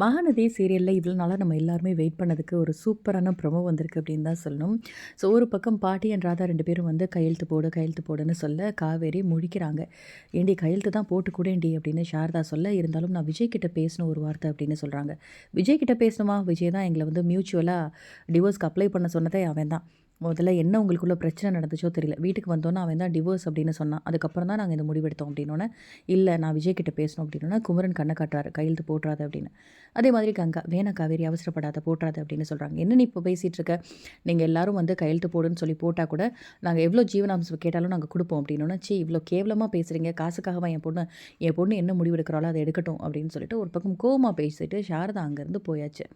மகாநதி சீரியலில் இவ்வளோ நாளாக நம்ம எல்லாருமே வெயிட் பண்ணதுக்கு ஒரு சூப்பரான ப்ரொமோ வந்திருக்கு அப்படின்னு தான் சொல்லணும். ஸோ ஒரு பக்கம் பாட்டி அண்ட் ராதா ரெண்டு பேரும் வந்து கையெழுத்து போடு கையெழுத்து போடுன்னு சொல்ல காவேரி முழிக்கிறாங்க. ஏண்டி கையெழுத்து தான் போட்டு கூடேண்டி அப்படின்னு சாரதா சொல்ல இருந்தாலும் நான் விஜய் கிட்ட பேசணும் ஒரு வார்த்தை அப்படின்னு சொல்கிறாங்க விஜய் கிட்ட பேசணுமா? விஜய் தான் எங்களை வந்து மியூச்சுவலாக டிவோர்ஸ்க்கு அப்ளை பண்ண சொன்னதே அவன் தான். முதல்ல என்ன உங்களுக்குள்ள பிரச்சனை நடந்துச்சோ தெரியல. வீட்டுக்கு வந்தோன்னே அவன் தான் டிவோர்ஸ் அப்படின்னு சொன்னான். அதுக்கப்புறம் தான் நாங்கள் இந்த முடிவெடுத்தோம் அப்படின்னோன்னே இல்லை நான் விஜய் கிட்ட பேசணும் அப்படின்னா குமரன் கண்ணை காட்டுறாரு. கையெழுத்து போட்டுறாது அப்படின்னு. அதே மாதிரி கங்கா வேணா காவேரி அவசரப்படாத போட்டுறாது அப்படின்னு சொல்கிறாங்க என்ன நீ இப்போ பேசிகிட்டு இருக்க? நீங்கள் எல்லாரும் வந்து கையெழுத்து போடுன்னு சொல்லி போட்டால் கூட நாங்கள் எவ்வளோ ஜீவனாம்சம் கேட்டாலும் நாங்கள் கொடுப்போம் அப்படின்னோன்னா சி இவ்வளோ கேவலமாக பேசுகிறீங்க காசுக்காகவா என் பொண்ணு என் பொண்ணு என்ன முடிவெடுக்கிறாலோ அதை எடுக்கட்டும் அப்படின்னு சொல்லிட்டு ஒரு பக்கம் கோமா பேசிட்டு சாரதா அங்கேருந்து போயாச்சு.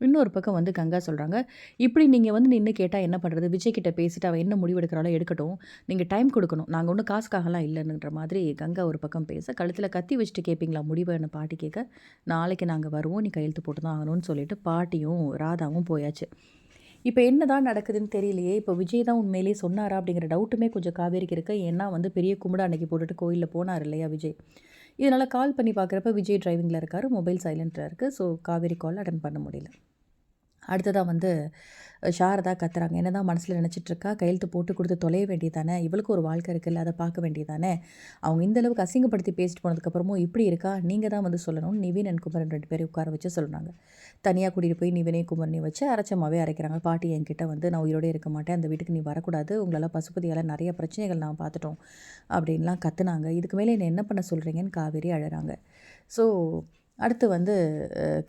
இன்னொரு பக்கம் வந்து கங்கா சொல்கிறாங்க இப்படி நீங்கள் வந்து நின்று கேட்டால் என்ன பண்ணுறது விஜய் கிட்ட பேசிட்டு அவள் என்ன முடிவு எடுக்கிறாளோ எடுக்கட்டும். நீங்கள் டைம் கொடுக்கணும். நாங்கள் ஒன்றும் காசுக்காகலாம் இல்லைன்ற மாதிரி கங்கா ஒரு பக்கம் பேச கழுத்தில் கத்தி வச்சுட்டு கேட்பீங்களா முடிவுன்னு பாட்டி கேட்க? நாளைக்கு நாங்கள் வருவோம் நீ கையெழுத்து போட்டு தான் ஆகணும்னு சொல்லிட்டு பாட்டியும் ராதாவும் போயாச்சு. இப்போ என்ன தான் நடக்குதுன்னு தெரியலையே. இப்போ விஜய் தான் உண்மையிலேயே சொன்னாரா அப்படிங்கிற டவுட்டுமே கொஞ்சம் காவேரிக்கு இருக்கு. ஏன்னா வந்து பெரிய கும்பிட அன்னைக்கு போட்டுட்டு கோயிலில் போனார் இல்லையா விஜய்? இதனால் கால் பண்ணி பார்க்குறப்ப விஜய் டிரைவிங்கில் இருக்கார் மொபைல் சைலண்ட்டில் இருக்குது ஸோ காவேரி கால் அட்டன் பண்ண முடியல. அடுத்ததாக வந்து சாரதா கத்துறாங்க. என்ன தான் மனசில் நினச்சிட்ருக்கா கையெழுத்து போட்டு கொடுத்து தொலைய வேண்டியதானே? இவளுக்கு ஒரு வாழ்க்கை இருக்குல்ல அதை பார்க்க வேண்டியதானே? அவங்க இந்த அளவுக்கு அசிங்கப்படுத்தி பேசிட்டு போனதுக்கப்புறமும் இப்படி இருக்கா? நீங்கள் தான் வந்து சொல்லணும். நிவின் அண்ட் குமரன் ரெண்டு பேரும் உட்கார வச்சு சொல்கிறாங்க தனியாக கூட்டிகிட்டு போய் நிவினை குமரனையும் வச்சு அரைச்சமாகவே அரைக்கிறாங்க. பாட்டி என்கிட்ட வந்து நான் உயிரோடு இருக்க மாட்டேன். அந்த வீட்டுக்கு நீ வரக்கூடாது. உங்களால் பசுபதியால் நிறைய பிரச்சனைகள் நான் பார்த்துட்டோம். அப்படின்லாம் கத்துனாங்க. இதுக்கு மேலே என்ன என்ன பண்ண சொல்கிறீங்கன்னு காவேரி அழகிறாங்க ஸோ அடுத்து வந்து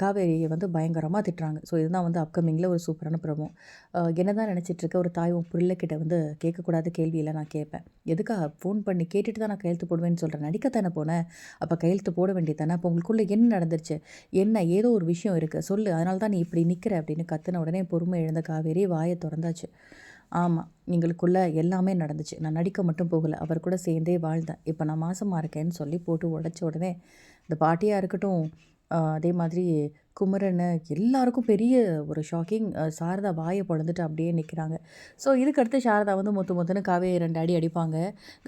காவேரியை வந்து பயங்கரமாக திட்டுறாங்க. ஸோ இதுதான் வந்து அப்கமிங்கில் ஒரு சூப்பரான ப்ரமோ என்ன தான் நினச்சிட்ருக்க ஒரு தாய் உன் பிள்ளைக்கிட்ட வந்து கேட்கக்கூடாத கேள்வியெல்லாம் நான் கேட்பேன். எதுக்காக ஃபோன் பண்ணி கேட்டுட்டு தான் நான் கையெழுத்து போடுவேன்னு சொல்கிறேன் நடிக்கத்தானே போனேன் அப்போ கையெழுத்து போட வேண்டியதானே அப்போ உங்களுக்குள்ளே என்ன நடந்துருச்சு? என்ன ஏதோ ஒரு விஷயம் இருக்குது சொல்லு. அதனால தான் நீ இப்படி நிற்கிற அப்படின்னு கத்துன உடனே பொறுமை எழுந்த காவேரி வாயை திறந்தாச்சு. ஆமாம் எங்களுக்குள்ளே எல்லாமே நடந்துச்சு. நான் நடிக்க மட்டும் போகலை. அவர் கூட சேர்ந்தே வாழ்ந்தேன். இப்போ நான் மாதமாக இருக்கேன்னு சொல்லி போட்டு உடச்ச உடனே இந்த பாட்டியாக இருக்கட்டும் அதே மாதிரி குமரன் எல்லாருக்கும் பெரிய ஒரு ஷாக்கிங் சாரதா வாயை பொழந்துட்டு அப்படியே நிற்கிறாங்க ஸோ இதுக்கடுத்து சாரதா வந்து மொத்த மொத்தன்னு காவே ரெண்டு அடி அடிப்பாங்க.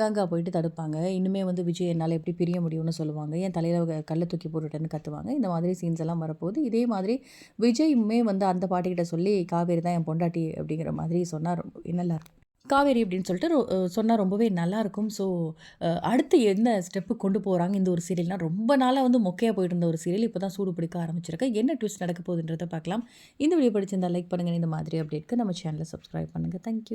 கங்கா போயிட்டு தடுப்பாங்க. இன்னுமே வந்து விஜய் என்னால் எப்படி பிரிய முடியும்னு சொல்லுவாங்க. என் தலையில் கல்லை தூக்கி போட்டுட்டேன்னு கற்றுவாங்க இந்த மாதிரி சீன்ஸ் எல்லாம் வரப்போகுது. இதே மாதிரி விஜயுமே வந்து அந்த பாட்டிக்கிட்ட சொல்லி காவேரி தான் என் பொண்டாட்டி அப்படிங்கிற மாதிரி சொன்னார். நல்லா காவேரி அப்படின்னு சொல்லிட்டு சொன்னால் ரொம்பவே நல்லாயிருக்கும். ஸோ அடுத்து என்ன ஸ்டெப்பு கொண்டு போகிறாங்க இந்த ஒரு சீரியல்னால் ரொம்ப நாளாக வந்து மொக்கையாக போயிட்டு இருந்த ஒரு சீரியல் இப்போ தான் சூடு பிடிக்க ஆரம்பிச்சிருக்கேன் என்ன ட்விஸ்ட் நடக்க போகுதுன்றதை பார்க்கலாம். இந்த வீடியோ படிச்சிருந்தால் லைக் பண்ணுங்கள் இந்த மாதிரி அப்டேட்க்கு நம்ம சேனலை சப்ஸ்கிரைப் பண்ணுங்கள் தேங்க்யூ